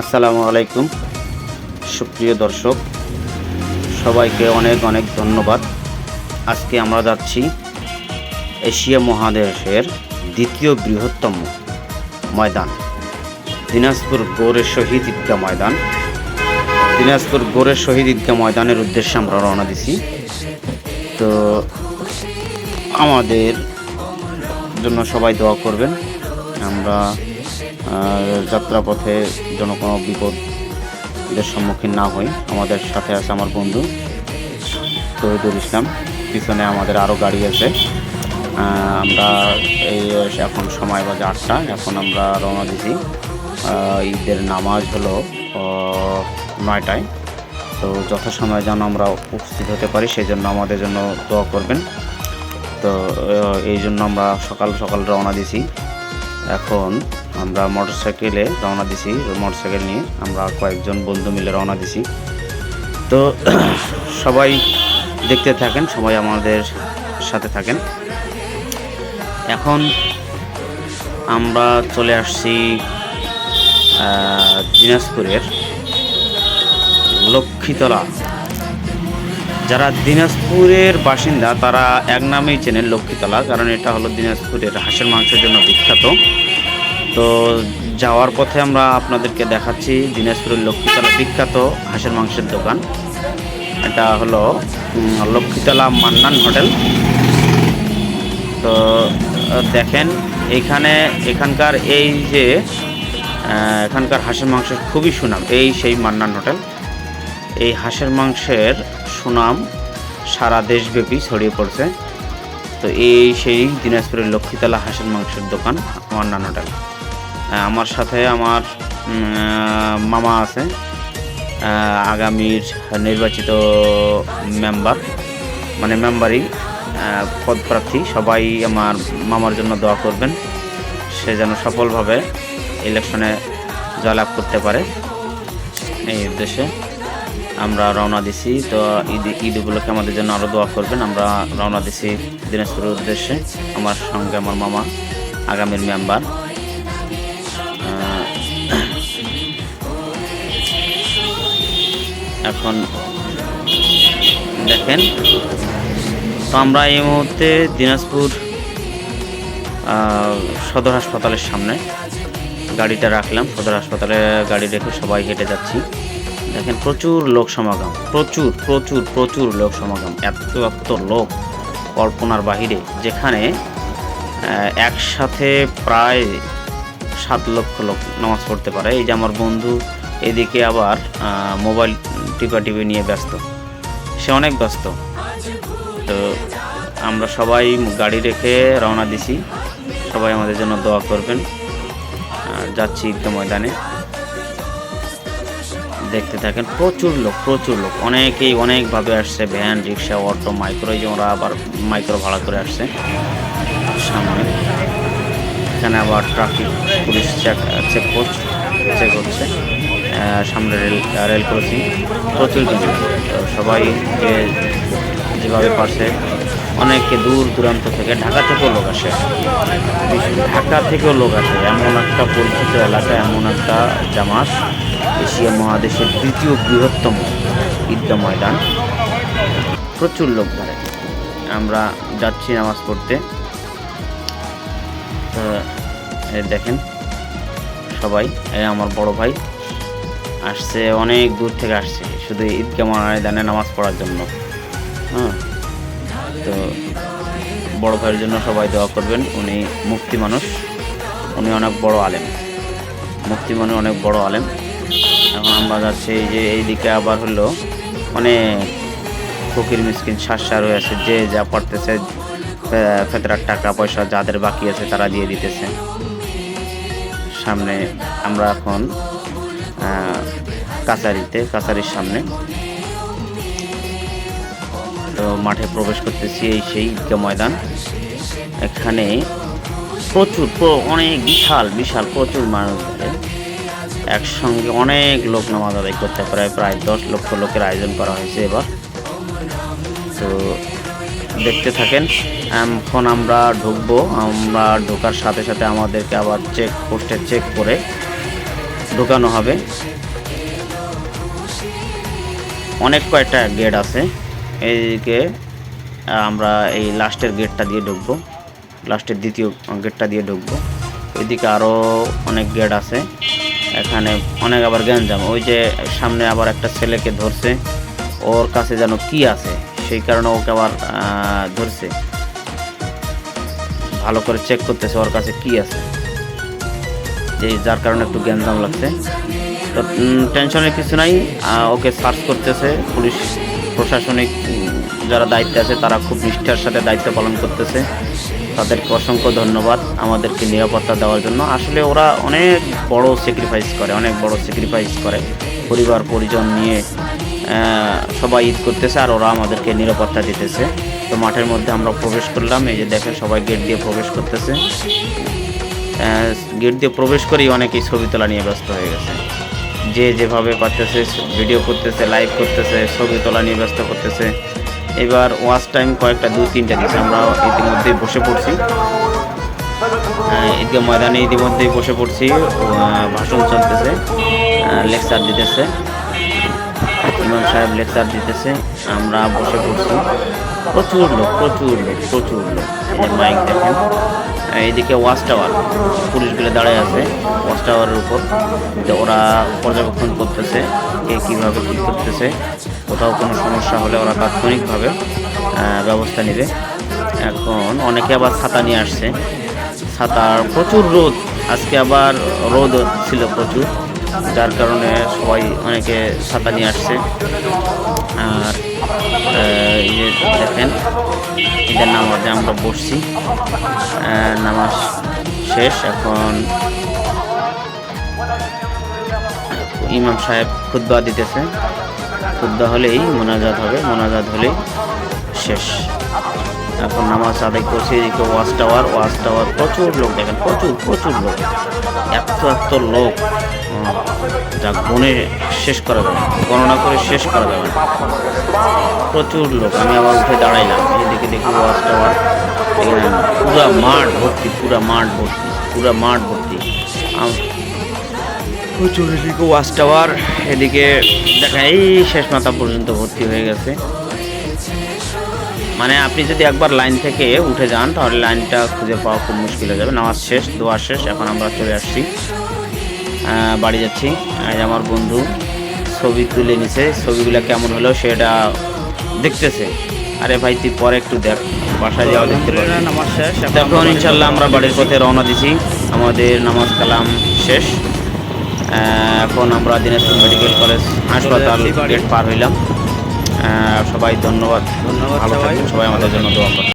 আসসালামু আলাইকুম। সুপ্রিয় দর্শক, সবাইকে অনেক অনেক ধন্যবাদ। আজকে আমরা যাচ্ছি এশিয়া মহাদেশের দ্বিতীয় বৃহত্তম ময়দান, দিনাজপুর গৌড়ের শহীদ ঈদগাহ ময়দান। দিনাজপুর গৌড়ের শহীদ ঈদগাহ ময়দানের উদ্দেশ্যে আমরা রওনা দিছি। তো আমাদের জন্য সবাই দোয়া করবেন। আমরা যাত্রাপথে যেন কোনো বিপদের সম্মুখীন না হই। আমাদের সাথে আছে আমার বন্ধু তহিদুল ইসলাম। পিছনে আমাদের আরও গাড়ি আছে। আমরা এই এখন সময় বাজে আটটা। এখন আমরা রওনা দিছি। ঈদের নামাজ হলো নয়টায়। তো যথাসময়ে যেন আমরা উপস্থিত হতে পারি সেই জন্য আমাদের জন্য দোয়া করবেন। তো এই জন্য আমরা সকাল সকাল রওনা দিছি। এখন আমরা মোটরসাইকেলে রওনা দিছি মোটরসাইকেল নিয়ে আমরা কয়েকজন বন্ধু মিলে রওনা দিছি। তো সবাই দেখতে থাকেন, সবাই আমাদের সাথে থাকেন। এখন আমরা চলে আসছি দিনাজপুরের লক্ষ্মীতলা। যারা দিনাজপুরের বাসিন্দা, তারা এক নামেই চেনেন লক্ষ্মীতলা, কারণ এটা হলো দিনাজপুরের হাঁসের মাংসের জন্য বিখ্যাত। তো যাওয়ার পথে আমরা আপনাদেরকে দেখাচ্ছি দিনাজপুরের লক্ষ্মীতলা বিখ্যাত হাঁসের মাংসের দোকান। এটা হলো লক্ষ্মীতলা মান্নান হোটেল। তো দেখেন, এখানে, এখানকার এই যে এখানকার হাঁসের মাংসের খুবই সুনাম, এই সেই মান্নান হোটেল। এই হাঁসের মাংসের সুনাম সারা দেশব্যাপী ছড়িয়ে পড়ছে। তো এই সেই দিনাজপুরের লক্ষ্মীতলা হাঁসের মাংসের দোকান, মান্নান হোটেল। আমার সাথে আমার মামা আছে আগামীর নির্বাচিত মেম্বার মানে মেম্বারই পদপ্রার্থী সবাই আমার মামার জন্য দোয়া করবেন, সে যেন সফলভাবে ইলেকশনে জয়লাভ করতে পারে। এই উদ্দেশ্যে আমরা রওনা দিছি। তো ঈদ ঈদ উপলক্ষে আমাদের জন্য আরও দোয়া করবেন। আমরা রওনা দিছি দিনাজপুরের উদ্দেশ্যে। আমার সঙ্গে আমার মামা, আগামীর মেম্বার। এখন দেখেন। তো আমরা এই মুহূর্তে দিনাজপুর সদর হাসপাতালের সামনে গাড়িটা রাখলাম। সদর হাসপাতালে গাড়ি রেখে সবাই হেঁটে যাচ্ছি। দেখেন প্রচুর লোক সমাগম, প্রচুর প্রচুর প্রচুর লোক সমাগম। এত এত লোক কল্পনার বাহিরে, যেখানে একসাথে প্রায় সাত লক্ষ লোক নামাজ পড়তে পারে। এই যে আমার বন্ধু এদিকে আবার মোবাইল টিপা টিপি নিয়ে ব্যস্ত। সে অনেক ব্যস্ত। তো আমরা সবাই গাড়ি রেখে রওনা দিছি। সবাই আমাদের জন্য দোয়া করবেন। যাচ্ছি ঈদগাহ ময়দানে। দেখতে থাকেন, প্রচুর লোক প্রচুর লোক। অনেকেই অনেকভাবে আসছে, ভ্যান, রিক্সা, অটো, মাইক্রো, এই ওরা আবার মাইক্রো ভাড়া করে আসছে। সামনে। এখানে আবার traffic police check checkpost check হচ্ছে সামনে রেল রেল ক্রসিং প্রচুর কিছু তো সবাই যে যেভাবে পারছে, অনেকে দূর দূরান্ত থেকে, ঢাকা থেকেও লোক আসে। ঢাকা থেকেও লোক আসে। এমন একটা পরিচিত এলাকা, এমন একটা জামাস এশিয়া মহাদেশের দ্বিতীয় বৃহত্তম ঈদগাহ ময়দান। প্রচুর লোক ধরে। আমরা যাচ্ছি নামাজ পড়তে। দেখেন, সবাই আমার বড় ভাই। আসছে, অনেক দূর থেকে আসছে। শুধু ঈদগাহ ময়দানে নামাজ পড়ার জন্য। হ্যাঁ? তো বড় ভাইয়ের জন্য সবাই দোয়া করবেন, উনি মুক্তি মানুষ, উনি অনেক বড় আলেম। মুক্তি মানে অনেক বড় আলেম। এখন আমরা যাচ্ছি যে এই দিকে আবার হলো অনেক ফকির, মিসকিন সার হয়ে আছে, যে যা পড়তেছে ফেতরার টাকা, পয়সা যাদের বাকি আছে তারা দিয়ে দিতেছে। সামনে আমরা এখন আহ, কাছারিতে কাছারির সামনে। তো মাঠে প্রবেশ করতেছি এই সেই ঈদগাহ ময়দান। এখানে প্রচুর প্র- অনেক বিশাল বিশাল প্রচুর মানুষ একসঙ্গে অনেক লোক নামাজ আদায় করতে পারে প্রায় দশ লক্ষ লোকের আয়োজন করা হয়েছে এবার। তো দেখতে থাকেন এখন আমরা ঢুকবো আমরা ঢোকার সাথে সাথে আমাদেরকে আবার চেক পোস্টে চেক করে ঢোকানো হবে। অনেক কয়েকটা গেট আছে। এইদিকে আমরা এই লাস্টের গেটটা দিয়ে ঢুকবো। লাস্টের দ্বিতীয় গেটটা দিয়ে ঢুকবো। ওইদিকে আরও অনেক গেট আছে। এখানে অনেক আবার গ্যাঞ্জাম। ওই যে সামনে আবার একটা ছেলেকে ধরছে। ওর কাছে যেন কি আছে, সেই কারণে ওকে আবার ধরছে। ভালো করে চেক করতেছে ওর কাছে কি আছে। যে যার কারণে একটু গ্যাঞ্জাম লাগছে। তো টেনশনের কিছু নাই ওকে সার্চ করতেছে, পুলিশ, প্রশাসনিক যারা দায়িত্বে আছে, তারা খুব নিষ্ঠার সাথে দায়িত্ব পালন করতেছে। তাদেরকে অসংখ্য ধন্যবাদ আমাদেরকে নিরাপত্তা দেওয়ার জন্য। আসলে ওরা অনেক বড় স্যাক্রিফাইস করে, অনেক বড় স্যাক্রিফাইস করে। পরিবার, পরিজন নিয়ে সবাই ঈদ করতেছে আর ওরা আমাদেরকে নিরাপত্তা দিতেছে। তো মাঠের মধ্যে আমরা প্রবেশ করলাম, এই যে দেখেন সবাই গেট দিয়ে প্রবেশ করতেছে। গেট দিয়ে প্রবেশ করেই অনেকেই ছবি তোলা নিয়ে ব্যস্ত হয়ে গেছে। যে যেভাবে পারতেছে ভিডিও করতেছে লাইভ করতেছে, ছবি তোলা নিয়ে ব্যস্ত করতেছে। এবার ওয়াচ টাইম কয়েকটা, দু, তিনটা দিচ্ছে। আমরা ইতিমধ্যেই বসে পড়ছি। ঈদগাহ ময়দানে ইতিমধ্যেই বসে পড়ছি। ভাষণ চলতেছে। লেকচার দিতেছে। ইমাম সাহেব লেকচার দিতেছে। আমরা বসে পড়ছি। প্রচুর লোক প্রচুর লোক প্রচুর লোক। মাইক দেখেন। আর এইদিকে ওয়াচ টাওয়ার। পুলিশগুলো দাঁড়ায় আছে ওয়াচ টাওয়ারের উপর। ওরা পর্যবেক্ষণ করতেছে, কে কীভাবে কী করতেছে, কোথাও কোনো সমস্যা হলে ওরা তাৎক্ষণিকভাবে ব্যবস্থা নেবে। এখন অনেকে আবার ছাতা নিয়ে আসছে। ছাতার প্রচুর রোদ। আজকে আবার রোদ ছিল প্রচুর, যার কারণে সবাই অনেকে ছাতা নিয়ে আসছে। আর এই দেখেন, ঈদের নামাজে আমরা বসছি। নামাজ শেষ, এখন ইমাম সাহেব খুদ্া দিতেছে। খুদ্া হলেই মোনাজাত হবে, মোনাজাত হলেই শেষ। এখন নামাজ আদায় করছি, এদিকে ওয়াচ টাওয়ার ওয়াচ টাওয়ার, প্রচুর লোক দেখেন, প্রচুর প্রচুর লোক, এত এত লোক। যা গুণে শেষ করা যাবে গণনা করে শেষ করা যাবে প্রচুর লোক, আমি আবার উঠে দাঁড়াইলাম, এদিকে দেখি ওয়াচ টাওয়ার পুরা মাঠ ভর্তি, পুরা মাঠ ভর্তি, পুরা মাঠ ভর্তি। প্রচুর এদিকে ওয়াচ টাওয়ার, এদিকে দেখা, এই শেষ মাথা পর্যন্ত ভর্তি হয়ে গেছে। মানে আপনি যদি একবার লাইন থেকে উঠে যান তাহলে লাইনটা খুঁজে পাওয়া খুব মুশকিল হয়ে যাবে। নামাজ শেষ দোয়া শেষ। এখন আমরা চলে আসছি। বাড়ি যাচ্ছি। আমার বন্ধু ছবি তুলে নিছে। ছবিগুলো কেমন হলো সেটা দেখতেছে। আরে ভাই তুই পরে একটু দেখ। বাসায় যাওয়া দেখতে পারবি নামাজ শেষ। এখন ইনশাল্লাহ আমরা বাড়ির পথে রওনা দিছি। আমাদের নামাজ কালাম শেষ। এখন আমরা দিনাজপুর মেডিকেল কলেজ হাসপাতাল। গেট পার হইলাম। সবাই ধন্যবাদ ধন্যবাদ সবাই। সবাই আমাদের জন্য দোয়া করুন